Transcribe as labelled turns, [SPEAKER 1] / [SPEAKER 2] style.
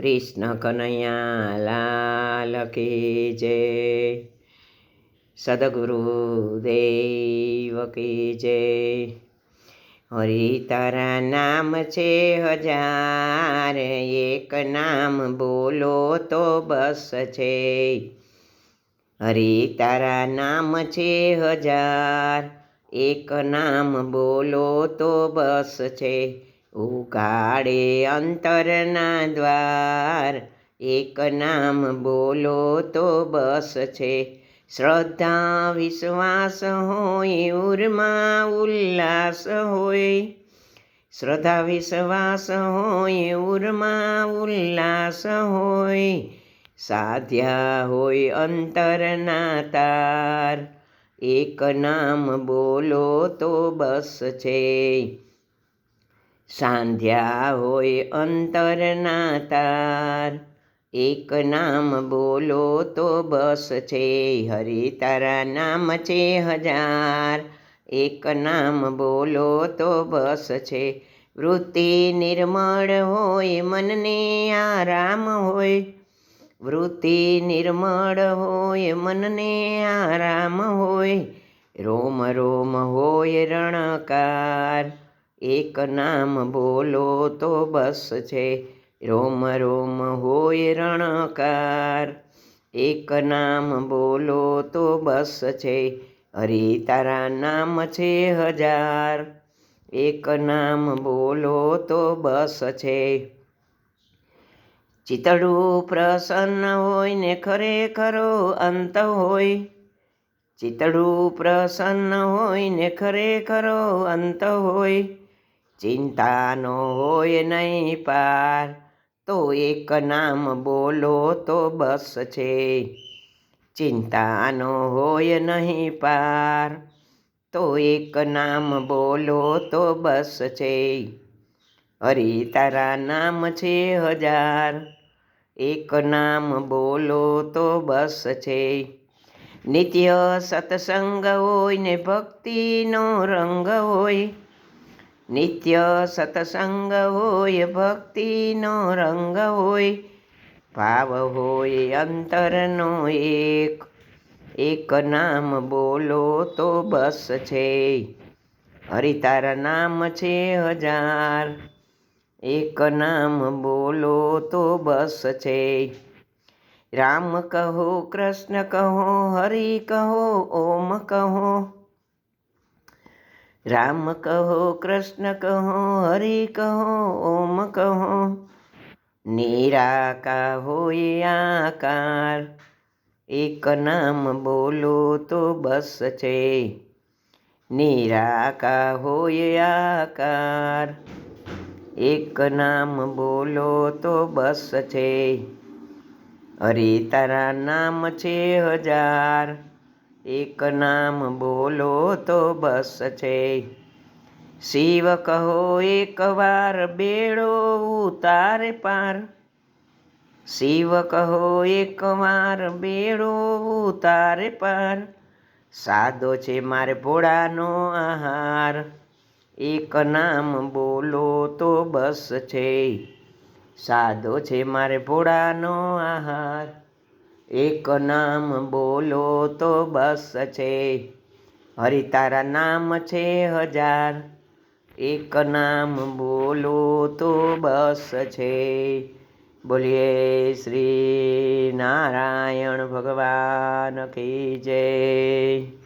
[SPEAKER 1] કૃષ્ણ કનૈયા, લાલ કી જય. સદગુરુ દેવ કી જય. હરિ તારા નામ છે હજાર, એક નામ બોલો તો બસ છે. હરિ તારા નામ છે હજાર, એક નામ બોલો તો બસ છે. ઉગાડે અંતરના દ્વાર. એક નામ બોલો તો બસ છે. શ્રદ્ધા, વિશ્વાસ હોય, ઉર્મા, ઉલ્લાસ હોય. શ્રદ્ધા, વિશ્વાસ હોય, ઉર્મા, ઉલ્લાસ હોય. સાધ્યા હોય અંતરના તાર. એક નામ બોલો તો બસ છે. સાંધ્યા હોય અંતરના તાર એક નામ બોલો તો બસ છે, હરિ તારા નામ છે હજાર. એક નામ બોલો તો બસ છે, વૃત્તિ નિર્મળ હોય, મનને આરામ હોય. વૃત્તિ નિર્મળ હોય, મનને આરામ હોય. રોમ રોમ હોય, રણકાર. એક નામ બોલો તો બસ છે. રોમ રોમ હોય રણકાર. એક નામ બોલો તો બસ છે. હરે તારા નામ છે હજાર. એક નામ બોલો તો બસ છે. ચિતડું પ્રસન્ન હોય ને ખરેખરો અંત હોય. ચિતડું પ્રસન્ન હોય ને ખરેખરો અંત હોય. ચિંતાનો હોય નહીં પાર. તો એક નામ બોલો તો બસ છે. ચિંતાનો હોય નહીં પાર. તો એક નામ બોલો તો બસ છે. હરિ તારા નામ છે હજાર. એક નામ બોલો તો બસ છે. નિત્ય સત્સંગ હોય ને ભક્તિનો રંગ હોય. નિત્ય સત્સંગ હોય ભક્તિનો રંગ હોય ભાવ હોય અંતરનો એક એક નામ બોલો તો બસ છે હરિ નામ છે હજાર એક નામ બોલો તો બસ છે રામ કહો કૃષ્ણ કહો હરિ કહો ઓમ કહો રામ કહો, કૃષ્ણ કહો, હરે કહો, ઓમ કહો. નિરાકા હોય આકાર, એક નામ બોલો તો બસ છે. નિરાકા હોય આકાર, એક નામ બોલો તો બસ છે. અરે તારા નામ છે હજાર એક નામ બોલો તો બસ છે. શિવ કહો એક વાર બેડો ઉતારે પાર. શિવ કહો એક વાર બેડો ઉતારે પાર. સાદો છે મારે ભોળાનો આહાર. એક નામ બોલો તો બસ છે. સાદો છે મારે ભોળાનો આહાર. એક નામ બોલો તો બસ છે. હરિ તારા નામ છે હજાર. એક નામ બોલો તો બસ છે. બોલીએ શ્રી નારાયણ ભગવાન કી જય.